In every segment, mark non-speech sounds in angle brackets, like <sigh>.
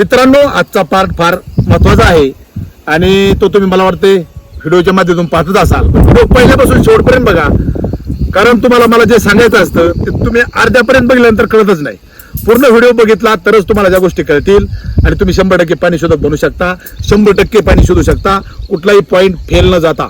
मित्रांनो आजचा पार्ट फार महत्त्वाचा आहे. आणि तो तुम्ही मला वाटते व्हिडिओच्या माध्यमातून पाहतच असाल. व्हिडिओ पहिल्यापासून शेवटपर्यंत बघा. कारण तुम्हाला मला जे सांगायचं असतं ते तुम्ही अर्ध्यापर्यंत बघितल्यानंतर कळतच नाही. पूर्ण व्हिडिओ बघितला तरच तुम्हाला ज्या गोष्टी कळतील. आणि तुम्ही शंभर टक्के पाणी शोधक बनू शकता. शंभर टक्के पाणी शोधू शकता. कुठलाही पॉईंट फेल न जाता.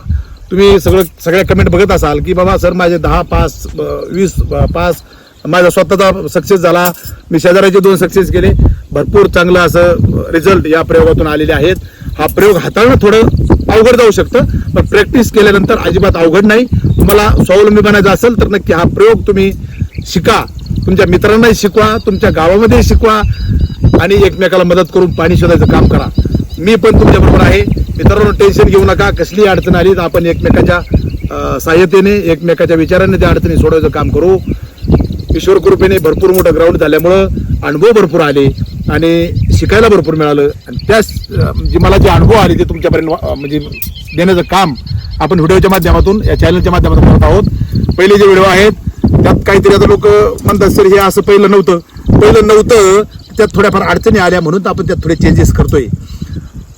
तुम्ही सगळं सगळ्या कमेंट बघत असाल की बाबा सर माझे दहा पास वीस पास माझा स्वतःचा सक्सेस झाला. मी शेजाऱ्याचे दोन सक्सेस केले. भरपूर चांगलं असं रिझल्ट या प्रयोगातून आलेले आहेत. हा प्रयोग हाताळणं थोडं अवघड जाऊ शकतं पण प्रॅक्टिस केल्यानंतर अजिबात अवघड नाही. तुम्हाला स्वावलंबी बनायचं असेल तर नक्की हा प्रयोग तुम्ही शिका. तुमच्या मित्रांनाही शिकवा तुमच्या गावामध्ये शिकवा आणि एकमेकाला मदत करून पाणी शोधायचं काम करा. मी पण तुमच्याबरोबर आहे. मित्रांनो टेन्शन घेऊ नका. कसली अडचण आली तर आपण एकमेकाच्या सहाय्यतेने एकमेकाच्या विचाराने त्या अडचणी सोडवायचं काम करू. ईश्वर कृपेने भरपूर मोठं ग्राउंड झाल्यामुळं अनुभव भरपूर आले आणि शिकायला भरपूर मिळालं. आणि त्याच जे मला जे अनुभव आले ते तुमच्यापर्यंत म्हणजे देण्याचं काम आपण व्हिडिओच्या माध्यमातून या चॅनलच्या माध्यमातून करत आहोत. पहिले जे व्हिडिओ आहेत त्यात काहीतरी आता लोक म्हणतात सर हे असं पहिलं नव्हतं. पहिलं नव्हतं त्यात थोड्याफार अडचणी आल्या म्हणून आपण त्यात थोडे चेंजेस करतोय.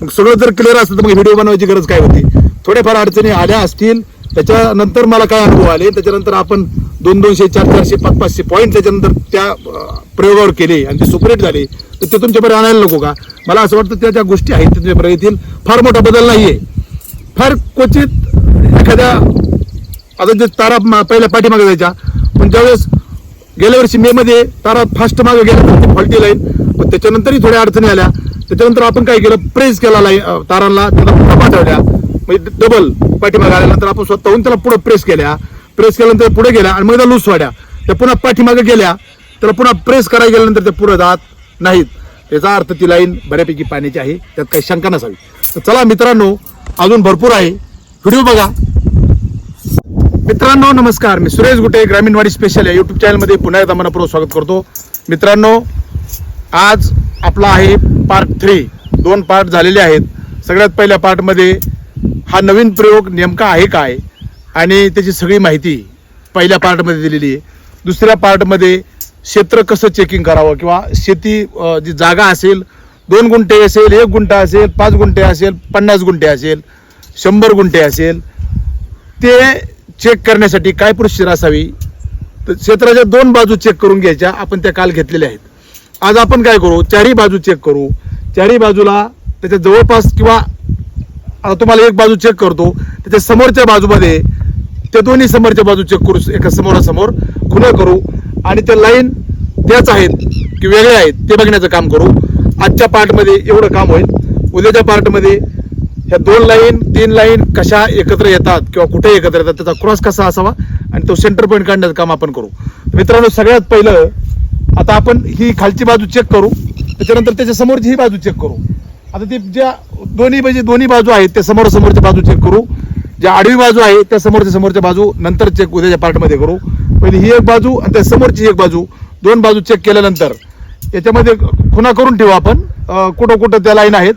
मग सगळं जर क्लिअर असतं तर मग व्हिडिओ बनवायची गरज काय होती? थोड्याफार अडचणी आल्या असतील त्याच्यानंतर मला काय अनुभव आले? त्याच्यानंतर आपण दोन दोनशे चार चारशे पाच पाचशे पॉईंट त्याच्यानंतर त्या प्रयोगावर केले आणि ते सुपरेट झाले. तर ते तुमच्यापर्यंत आणायला नको का? मला असं वाटतं त्या ज्या गोष्टी आहेत त्या तुमच्यापर्यंत येतील. फार मोठा बदल नाही आहे फार क्वचित एखाद्या आता जे तारा पहिल्या पाठीमागे जायच्या पण ज्यावेळेस गेल्या वर्षी मे मध्ये तारा फास्ट मागे गेला तर ती फॉल्टी लाईन पण त्याच्यानंतरही थोड्या अडचणी आल्या. त्याच्यानंतर आपण काय केलं? प्रेस केला लाईन तारांना त्याला पुन्हा पाठवल्या. म्हणजे डबल पाठीमागे आल्यानंतर आपण स्वतःहून त्याला पुढे प्रेस केल्या. प्रेस केल्यानंतर पुढे गेल्या आणि मग त्या लूज वाड्या त्या पुन्हा पाठीमागे गेल्या. त्याला पुन्हा प्रेस करायला गेल्यानंतर त्या पुढे जात नाहीत. त्याचा अर्थ ती लाईन बऱ्यापैकी पाण्याची आहे. त्यात काही शंका नसावी. तर चला मित्रांनो अजून भरपूर आहे. व्हिडिओ बघा. मित्रांनो नमस्कार. मी सुरेश गुटे ग्रामीणवाडी स्पेशल या युट्यूब चॅनलमध्ये पुन्हा एकदा मनपूर्वक स्वागत करतो. मित्रांनो आज आपला आहे पार्ट थ्री दोन पार्ट झालेले आहेत. सगळ्यात पहिल्या पार्टमध्ये हा नवीन प्रयोग नेमका आहे काय? आणि त्याची सगळी माहिती पहिल्या पार्टमध्ये दिलेली आहे. दुसऱ्या पार्टमध्ये क्षेत्र कसं चेकिंग करावं किंवा शेती जी जागा असेल दोन गुंठे असेल एक गुंठा असेल पाच गुंठे असेल पन्नास गुंठे असेल शंभर गुंठे असेल ते चेक करण्यासाठी काय प्रोसिजर असावी? तर क्षेत्राच्या दोन बाजू चेक करून घ्यायच्या आपण त्या काल घेतलेल्या आहेत. आज आपण काय करू? चारही बाजू चेक करू. चारही बाजूला त्याच्या जवळपास किंवा आता तुम्हाला एक बाजू चेक करतो त्याच्या समोरच्या बाजूमध्ये त्या दोन्ही समोरच्या बाजू चेक करू एका समोरासमोर खुलं करू आणि त्या लाईन त्याच आहेत की वेगळ्या आहेत ते बघण्याचं काम करू. आजच्या पार्टमध्ये एवढं काम होईल. उद्याच्या पार्टमध्ये ह्या दोन लाईन तीन लाईन कशा एकत्र येतात किंवा कुठे एकत्र येतात त्याचा क्रॉस कसा असावा आणि तो सेंटर पॉईंट काढण्याचं काम आपण करू. मित्रांनो सगळ्यात पहिलं आता आपण ही खालची बाजू चेक करू. त्याच्यानंतर त्याच्या समोरची ही बाजू चेक करू. आता ती ज्या दोन्ही म्हणजे दोन्ही बाजू आहेत त्या समोरासमोरच्या बाजू चेक करू. ज्या आडवी बाजू आहे त्या समोरच्या समोरच्या बाजू नंतर चेक उद्याच्या पार्टमध्ये करू. पहिली ही एक बाजू आणि त्या समोरची एक बाजू. दोन बाजू चेक केल्यानंतर याच्यामध्ये खुणा करून ठेवू आपण. कुठं कुठं त्या लाईन आहेत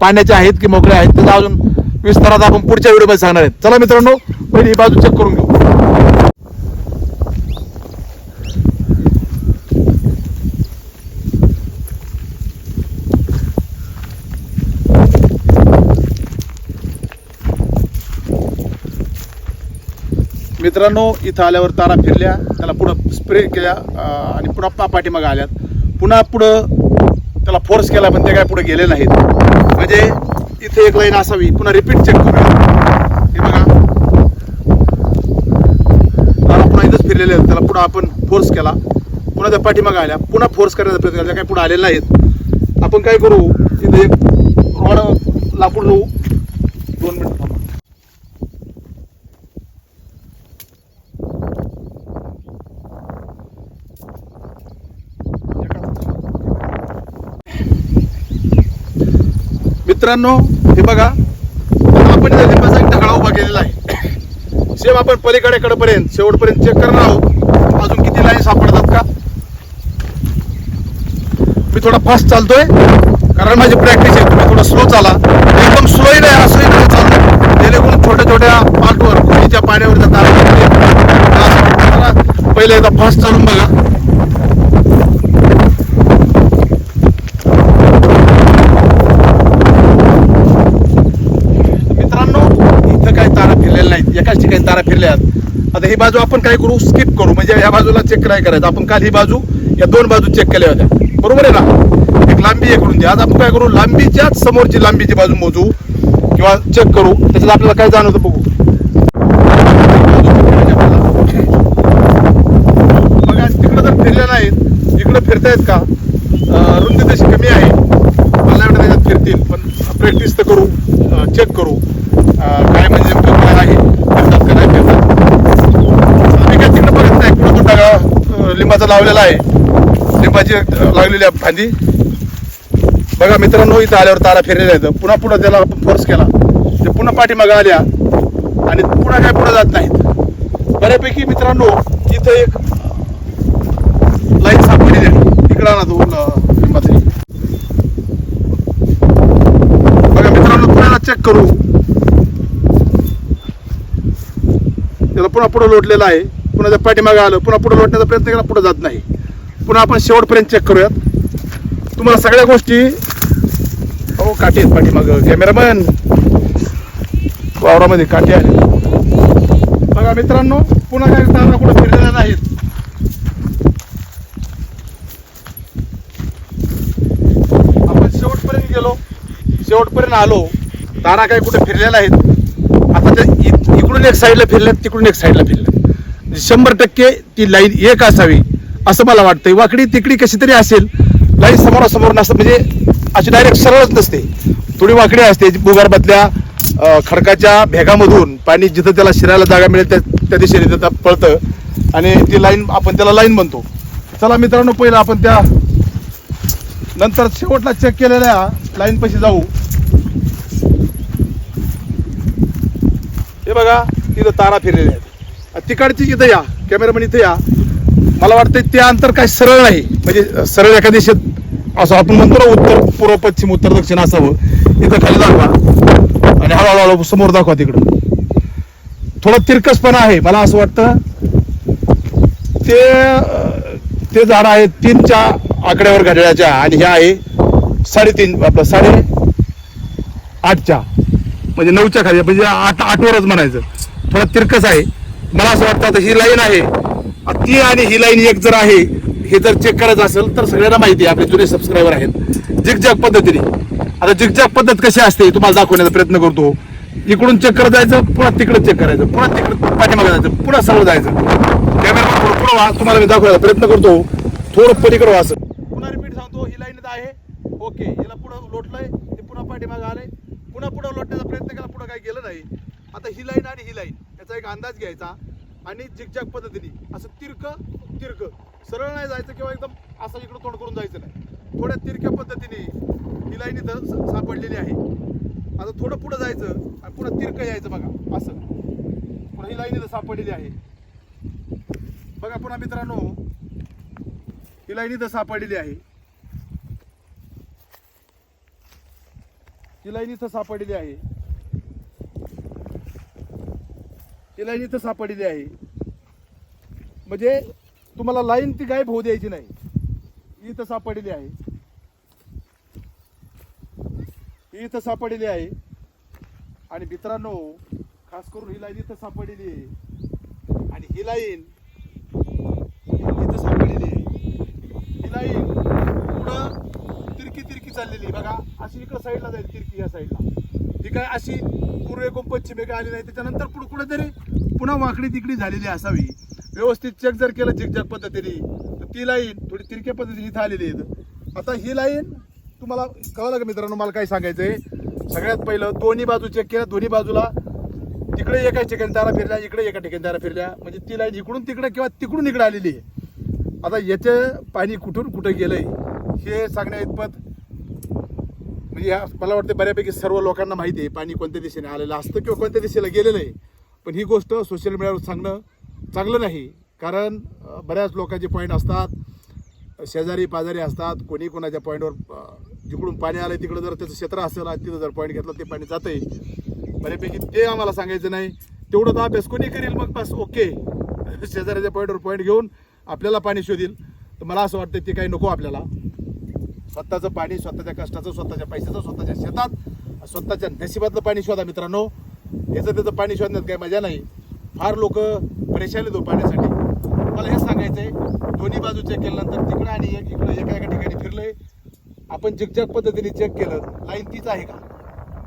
पाण्याच्या आहेत की मोकळ्या आहेत त्याचा अजून विस्तारात आपण पुढच्या व्हिडिओमध्ये सांगणार आहेत. चला मित्रांनो पहिली ही बाजू चेक करून घेऊ. मित्रांनो इथं आल्यावर तारा फिरल्या त्याला पुढं स्प्रे केल्या आणि पुन्हा पा पाठीमागं आल्यात. पुन्हा पुढं त्याला फोर्स केला पण ते काय पुढे गेले नाहीत. म्हणजे इथे एक लाईन असावी. पुन्हा रिपीट चेक करूया. हे बघा. तारा पुन्हा इथंच फिरलेले आहेत. त्याला पुढं आपण फोर्स केला. पुन्हा त्या पाठीमागं आल्या. पुन्हा फोर्स करण्याचा प्रयत्न केला. काय पुढे आलेले नाहीत. आपण काय करू? इथे एक रॉड लाकूड लावू. मित्रांनो हे बघा आपण इथे लिंबाचा एक उभा केलेला आहे. सेम आपण पलीकडे कडेपर्यंत शेवटपर्यंत चेक करणार आहोत. अजून किती लाईन सापडतात का? मी थोडा फास्ट चालतोय कारण माझी प्रॅक्टिस आहे तुम्ही थोडा स्लो चाला. एकदम स्लोही नाही असंही नाही चालतं. जेणेकरून छोट्या छोट्या पाठवर खोलीच्या पाण्यावर जातात पहिले एकदा फास्ट चालून बघा. तारा फिरल्यात. आता ही बाजू आपण काय करू स्किप करू. म्हणजे ह्या बाजूला चेक नाही करायचं. आपण काल ही बाजू या दोन बाजू चेक केल्या होत्या. बरोबर आहे ना? एक लांबी एक रुंदी आज आपण काय करू? लांबीच्याच समोरची लांबीची बाजू मोजू किंवा चेक करू. त्याच्यात आपल्याला काय जाणवतं बघू? बघा तिकडं फिरल्या नाहीत इकडं फिरतायत का? रुंदी तशी कमी आहे. मला वाटतं त्याच्यात फिरतील पण प्रॅक्टिस तर करू चेक करू. काय म्हणजे नेमकं काय आहे फिरतात का नाही फिरतात आम्ही काय तिकडं बघत नाही पुढं तो टाका अं, लिंबाचा लावलेला आहे. लिंबाची अं, लावलेली आहे फांदी. बघा मित्रांनो इथं आल्यावर तारा फिरलेल्या आहेत. पुन्हा पुन्हा त्याला फोर्स केला. ते पुन्हा पाठीमागं आल्या. आणि पुन्हा काय पुढे जात नाहीत. बऱ्यापैकी मित्रांनो इथं एक लाईन सापडलेली आहे. इकडं आणा तो लिंबाचे. बघा मित्रांनो पुन्हा चेक करू. त्याला पुन्हा पुढे लोटलेला आहे. पुन्हा त्या पाठीमागे आलं पुन्हा पुढे लोटण्याचा प्रयत्न केला पुढे जात नाही. पुन्हा आपण शेवटपर्यंत चेक करूयात. तुम्हाला सगळ्या गोष्टी हो काठी आहेत पाठीमागं. कॅमेरामॅन वावरामध्ये काठी आली बघा मित्रांनो पुन्हा काय तारा कुठे फिरलेल्या नाहीत. आपण शेवटपर्यंत गेलो शेवटपर्यंत आलो तारा काय कुठे फिरलेल्या आहेत आता ते इ- इकडून एक साईडला फिरल्यात तिकडून एक साईडला फिरल्यात शंभर टक्के ती लाईन एक असावी असं मला वाटतंय. वाकडी तिकडी कशी तरी असेल लाईन समोरासमोर नसतं म्हणजे अशी डायरेक्ट सरळच नसते. थोडी वाकडी असते भूगर्भातल्या खडकाच्या भेगामधून पाणी जिथं त्याला शिरायला जागा मिळेल त्या त्या दिशेने त्याला पळतं. आणि ती लाईन आपण त्याला लाईन म्हणतो. चला मित्रांनो पहिलं आपण त्या नंतर शेवटला चेक केलेल्या लाईन पैसे जाऊ. हे बघा तिथं तारा फिरलेल्या आहेत. तिकडची इथं या कॅमेरामॅन इथं या मला वाटतं ते अंतर काय सरळ नाही. म्हणजे सरळ एका दिशेत असं आपण म्हणतो ना उत्तर पूर्व पश्चिम उत्तर दक्षिण असावं. इथं खाली दाखवा. आणि हळूहळू समोर दाखवा तिकडं. थोडं तिरकसपणा आहे. मला असं वाटतं ते ते झाड आहे तीनच्या आकड्यावर घड्याळ्याच्या आणि हे आहे साडेतीन आपलं साडे आठच्या. म्हणजे नऊच्या खाली म्हणजे आठ आठवरच म्हणायचं. थोडं तिरकस आहे. मला असं वाटतं आता ही लाईन आहे. ती आणि ही लाईन एक जर आहे हे जर चेक करायचं असेल तर सगळ्यांना माहिती आहे आपले जुने सबस्क्रायबर आहेत. जिगजॅग पद्धतीने. आता जिगजॅग पद्धत कशी असते तुम्हाला दाखवण्याचा प्रयत्न करतो. इकडून चेक करत जायचं पुन्हा तिकडे चेक करायचं पुन्हा तिकडे पाठीमागे जायचं पुन्हा सरळ जायचं. कॅमेरा पुन्हा तुम्हाला मी दाखवायचा प्रयत्न करतो. थोडं पलीकडे व्हा असं. पुन्हा रिपीट सांगतो ही लाईन आहे. ओके याला पुढं लोटलंय ते पुन्हा पाठीमागे आलंय. पुन्हा पुढं लोटण्याचा प्रयत्न केला पुढं काही गेलं नाही. आता ही लाईन आणि ही लाईन याचा एक अंदाज घ्यायचा आणि झिकझॅक पद्धतीने असं तिरक तिरक. सरळ नाही जायचं किंवा एकदम असं इकडं तोंड करून जायचं नाही. थोड्या तिरक्या पद्धतीने ही लाईन इथं सापडलेली आहे. आता थोडं पुढं जायचं आणि पुन्हा तिरकं यायचं बघा असं. पुन्हा ही लाईन इथं सापडलेली आहे. बघा पुन्हा मित्रांनो ही लाईन इथं सापडलेली आहे. ही लाईन इथं सापडलेली आहे. ही लाईन इथं सापडलेली आहे. म्हणजे तुम्हाला लाईन ती गायब होऊ द्यायची नाही. इथं सापडलेली आहे. इथं सापडलेली आहे. आणि मित्रांनो खास करून ही लाईन इथं सापडलेली आहे. आणि ही लाईन इथं सापडलेली आहे. ही लाईन पुढं तिरकी तिरकी चाललेली बघा अशी इकडं साईडला जाईल तिरकी या साईडला ही काय अशी पूर्वेकडून पश्चिमेकडे आली नाही त्याच्यानंतर पुढे कुठेतरी पुन्हा वाकडी तिकडी झालेली असावी. व्यवस्थित चेक जर केलं झिकझॅक पद्धतीने तर ती लाईन थोडी तिरक्या पद्धतीने इथं आलेली आहे आता ही लाईन तुम्हाला कळलं का मित्रांनो मला काय सांगायचंय. सगळ्यात पहिलं दोन्ही बाजू चेक केल्या दोन्ही बाजूला तिकडे एका ठिकाणी तारा फिरल्या इकडे एका ठिकाणी तारा फिरल्या. म्हणजे ती लाईन इकडून तिकडे किंवा तिकडून इकडे आलेली आहे. आता याचे पाणी कुठून कुठं गेलंय हे सांगण्या इतपत म्हणजे ह्या मला वाटतं बऱ्यापैकी सर्व लोकांना माहिती आहे पाणी कोणत्या दिशेने आलेलं असतं किंवा कोणत्या दिशेला गेलेलं आहे. पण ही गोष्ट सोशल मीडियावर सांगणं चांगलं नाही. कारण बऱ्याच लोकांचे पॉईंट असतात. शेजारी पाजारी असतात. कोणी कोणाच्या पॉईंटवर जिकडून पाणी आलं तिकडं जर त्याचं क्षेत्र असेल तिथं जर पॉईंट घेतलं ते पाणी जातंय. बऱ्यापैकी ते आम्हाला सांगायचं नाही. तेवढं तर अभ्यास कोणी करेल मग? बस ओके <laughs> शेजाऱ्याच्या पॉईंटवर पॉईंट घेऊन आपल्याला पाणी शोधील. तर मला असं वाटतं ते काही नको आपल्याला. स्वतःचं पाणी स्वतःच्या कष्टाचं स्वतःच्या पैशाचं स्वतःच्या शेतात स्वतःच्या नशिबातलं पाणी शोधा मित्रांनो. याचं त्याचं पाणी शोधण्यात काही मजा नाही. फार लोक परेशान येतो हो पाण्यासाठी. मला हे सांगायचं आहे दोन्ही बाजू चेक केल्यानंतर तिकडं आणि एक इकडं एका एका ठिकाणी फिरलंय. आपण झिकझॅक पद्धतीने चेक केलं लाईन तीच आहे का?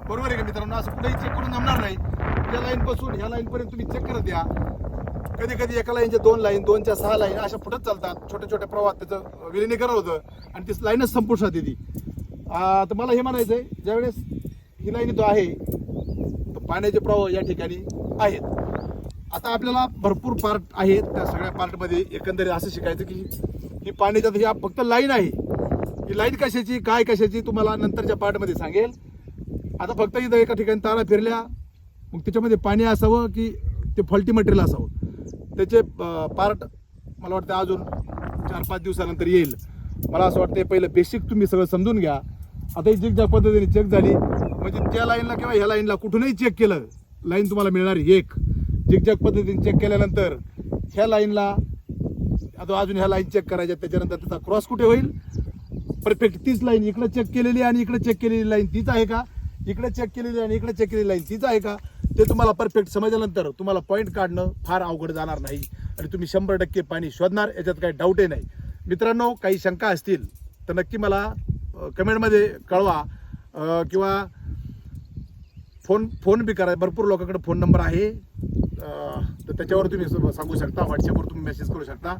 बरोबर आहे का मित्रांनो? असं कुठेही चेक करून जमणार नाही. या लाईन पासून ह्या लाईन पर्यंत तुम्ही चेक करत द्या कधी कधी एका लाईनच्या दोन लाईन दोनच्या सहा लाईन अशा फुटत चालतात. छोट्या छोट्या प्रवाहात त्याचं विलिनीकरण होतं आणि ती लाईनच संपुष्टात येते ती. तर मला हे म्हणायचं आहे ज्यावेळेस ही लाईन तो आहे तर पाण्याचे प्रवाह या ठिकाणी आहेत. आता आपल्याला भरपूर पार्ट आहेत त्या सगळ्या पार्टमध्ये एकंदरीत असं शिकायचं की ही पाण्याच्या ही फक्त लाईन आहे. ही लाईन कशाची काय कशाची तुम्हाला नंतरच्या पार्टमध्ये सांगेल. आता फक्त इथं एका ठिकाणी तारा फिरल्या मग त्याच्यामध्ये पाणी असावं की ते फॉल्टी मटेरियल असावं? त्याचे पार्ट मला वाटतं अजून चार पाच दिवसानंतर येईल. मला असं वाटतं पहिलं बेसिक तुम्ही सगळं समजून घ्या. आता ही जिग ज्या पद्धतीने चेक झाली. म्हणजे त्या लाईनला किंवा ह्या लाईनला कुठूनही चेक केलं लाईन तुम्हाला मिळणार एक. जिगजॅग पद्धतीने चेक केल्यानंतर ह्या लाईनला आता अजून ह्या लाईन चेक करायच्या त्याच्यानंतर त्याचा क्रॉस कुठे होईल? परफेक्ट तीच लाईन इकडे चेक केलेली आणि इकडे चेक केलेली लाईन तीच आहे का? इकडे चेक केलेली आणि इकडे चेक केलेली लाईन तीच आहे का? ते तुम्हाला परफेक्ट समजल्यानंतर तुम्हाला पॉईंट काढणं फार अवघड जाणार नाही. आणि तुम्ही शंभर टक्के पाणी शोधणार याच्यात काही डाऊटही नाही. मित्रांनो काही शंका असतील तर नक्की मला कमेंटमध्ये कळवा. किंवा फोन फोन बी करा. भरपूर लोकांकडे फोन नंबर आहे. तर त्याच्यावर तुम्ही सांगू शकता. व्हॉट्सअपवर तुम्ही मेसेज करू शकता.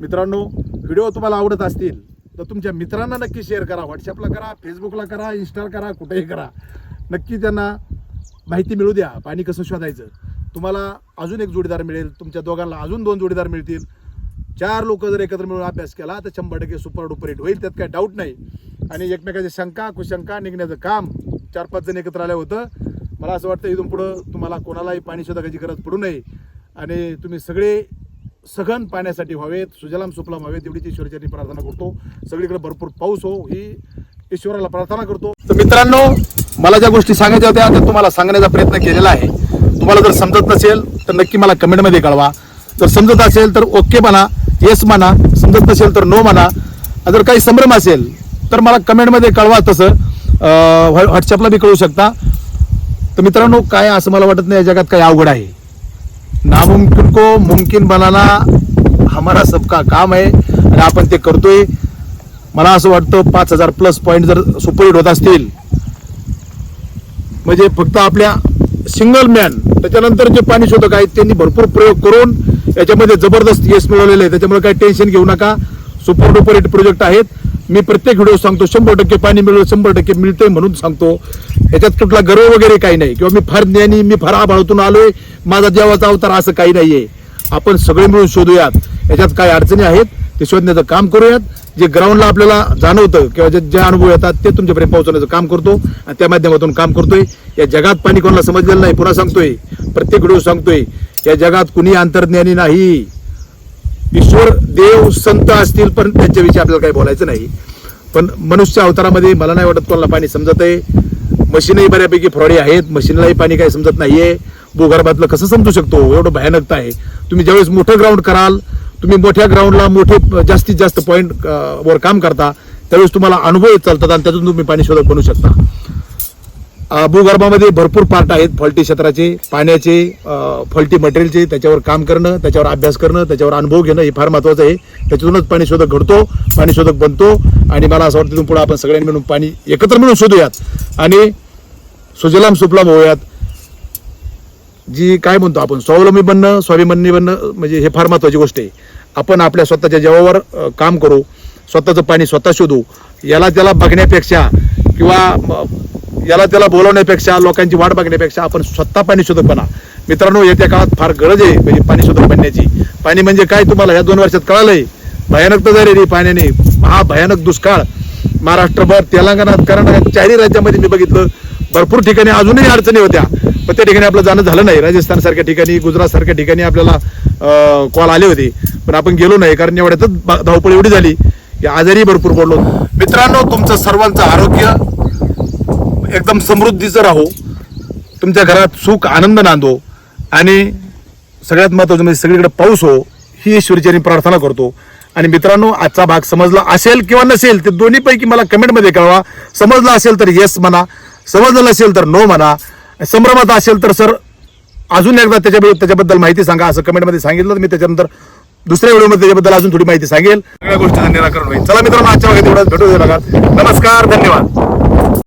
मित्रांनो व्हिडिओ तुम्हाला आवडत असतील तर तुमच्या मित्रांना नक्की शेअर करा. व्हॉट्सअपला करा फेसबुकला करा इन्स्टा करा कुठेही करा. नक्की त्यांना माहिती मिळू द्या पाणी कसं शोधायचं. तुम्हाला अजून एक जोडीदार मिळेल तुमच्या दोघांना अजून दोन जोडीदार मिळतील. चार लोक जर एकत्र मिळून अभ्यास केला तर शंभर टक्के सुपर डुपर हिट होईल त्यात काही डाऊट नाही. आणि एकमेकाची शंका कुशंका निघण्याचं काम चार पाच जण एकत्र आलं होतं. मला असं वाटतं इथून पुढं तुम्हाला कोणालाही पाणी शोधायची गरज पडू नये. आणि तुम्ही सगळे सघन पाण्यासाठी व्हावेत सुजलाम सुफलाम व्हावेत एवढीच ईश्वराची प्रार्थना करतो. सगळीकडे भरपूर पाऊस हो ही ईश्वराला प्रार्थना करतो. तर मित्रांनो मला ज्या गोष्टी सांगायच्या होत्या त्या तुम्हाला सांगण्याचा प्रयत्न केलेला आहे. तुम्हाला जर समजत नसेल तर नक्की मला कमेंटमध्ये कळवा. जर समजत असेल तर ओके म्हणा येस म्हणा. समजत नसेल तर नो म्हणा. जर काही संभ्रम असेल तर मला कमेंटमध्ये कळवा तसं. व्हॉट्सअपला बी कळू शकता. तर मित्रांनो काय असं मला वाटत नाही या जगात काही अवघड आहे. नामुमकिन को मुमकिन बनाना हमारा सबका काम आहे आणि आपण ते करतोय. मला असं वाटतं पाच हजार प्लस पॉईंट जर सुपरहिट होत असतील म्हणजे फक्त आपल्या सिंगल मॅन त्याच्यानंतर जे पाणी शोधक आहेत त्यांनी भरपूर प्रयोग करून याच्यामध्ये जबरदस्त यश मिळवलेलं आहे. त्याच्यामुळे काही टेन्शन घेऊ नका. सुपर डुपर हिट प्रोजेक्ट आहेत. मी प्रत्येक व्हिडिओ सांगतो शंभर टक्के पाणी मिळवलं शंभर टक्के मिळते म्हणून सांगतो. याच्यात कुठला गर्व वगैरे काही नाही. किंवा मी फार ज्ञानी मी फार आभाळातून आलोय. माझा देवाचा अवतार असं काही नाहीये. आपण सगळे मिळून शोधूयात. याच्यात काही अडचणी आहेत ते शोधण्याचं काम करूयात. जे ग्राउंडला आपल्याला जाणवतं किंवा जे जे अनुभव येतात ते तुमच्यापर्यंत पोहोचवण्याचं काम करतो आणि त्या माध्यमातून काम करतोय. या जगात पाणी कोणाला समजलेलं नाही पुन्हा सांगतोय. प्रत्येक व्हिडिओ सांगतोय. या जगात कुणी अंतर्ज्ञानी नाही. ईश्वर देव संत असतील पण त्यांच्याविषयी आपल्याला काही बोलायचं नाही. पण मनुष्य अवतारामध्ये मला नाही वाटत कोणाला पाणी समजत आहे. मशीनही बऱ्यापैकी फ्रॉडी आहेत. मशीनलाही पाणी काही समजत नाहीये. भूगर्भातलं कसं समजू शकतो? एवढं भयानकता आहे. तुम्ही ज्यावेळेस मोठं ग्राउंड कराल तुम्ही मोठ्या ग्राउंडला मोठे जास्तीत जास्त पॉईंट वर काम करता त्यावेळेस तुम्हाला अनुभव येत चालतात आणि त्यातून तुम्ही पाणी शोधक बनू शकता. भूगर्भामध्ये भरपूर पार्ट आहेत फॉल्टी क्षेत्राचे पाण्याचे फॉल्टी मटेरियलचे त्याच्यावर काम करणं त्याच्यावर अभ्यास करणं त्याच्यावर अनुभव घेणं हे फार महत्वाचं आहे. त्याच्यातूनच पाणी शोधक घडतो पाणी शोधक बनतो आणि मला असं वाटतं तिथून पुढे आपण सगळ्यांनी मिळून पाणी एकत्र मिळून शोधूयात. आणि सुजलाम सुफलाम होऊयात. जी काय म्हणतो आपण स्वावलंबी बनणं स्वाभिमानी बनणं म्हणजे हे फार महत्त्वाची गोष्ट आहे. आपण आपल्या स्वतःच्या जेवावर काम करू स्वतःचं पाणी स्वतः शोधू याला त्याला बघण्यापेक्षा किंवा याला त्याला बोलवण्यापेक्षा लोकांची वाट बघण्यापेक्षा आपण स्वतः पाणी शोधक बना मित्रांनो येत्या काळात फार गरज आहे म्हणजे पाणी शोधक बनण्याची. पाणी म्हणजे काय तुम्हाला ह्या दोन वर्षात कळालंय? भयानक तर झालेली पाण्याने हा भयानक दुष्काळ. महाराष्ट्रभर तेलंगणात कर्नाटक चारही राज्यामध्ये मी बघितलं. भरपूर ठिकाणी अजूनही अडचणी होत्या. पण त्या ठिकाणी आपलं जाणं झालं नाही. राजस्थान सारख्या ठिकाणी गुजरात सारख्या ठिकाणी आपल्याला कॉल आले होते. पण आपण गेलो नाही कारण एवढ्यातच धावपळ एवढी झाली. की आजारी भरपूर पडलो मित्रांनो तुमचं सर्वांचं आरोग्य एकदम समृद्धीचं राहो. तुमच्या घरात सुख आनंद नांदो. आणि सगळ्यात महत्वाचं म्हणजे सगळीकडे पाऊस हो ही ईश्वरीची प्रार्थना करतो. आणि मित्रांनो आजचा भाग समजला असेल किंवा नसेल ते दोन्हीपैकी मला कमेंटमध्ये कळवा. समजला असेल तर येस म्हणा. समजलं नसेल तर नो म्हणा. संभ्रमात असेल तर सर अजून एकदा त्याच्या त्याच्याबद्दल माहिती सांगा. असं कमेंटमध्ये सांगितलं तर मी त्याच्यानंतर दुसऱ्या व्हिडिओमध्ये त्याच्याबद्दल अजून थोडी माहिती सांगेल. सगळ्या गोष्टीचं निराकरण होईल. चला मित्रांनो आजच्या भागात भेटू दे नमस्कार धन्यवाद.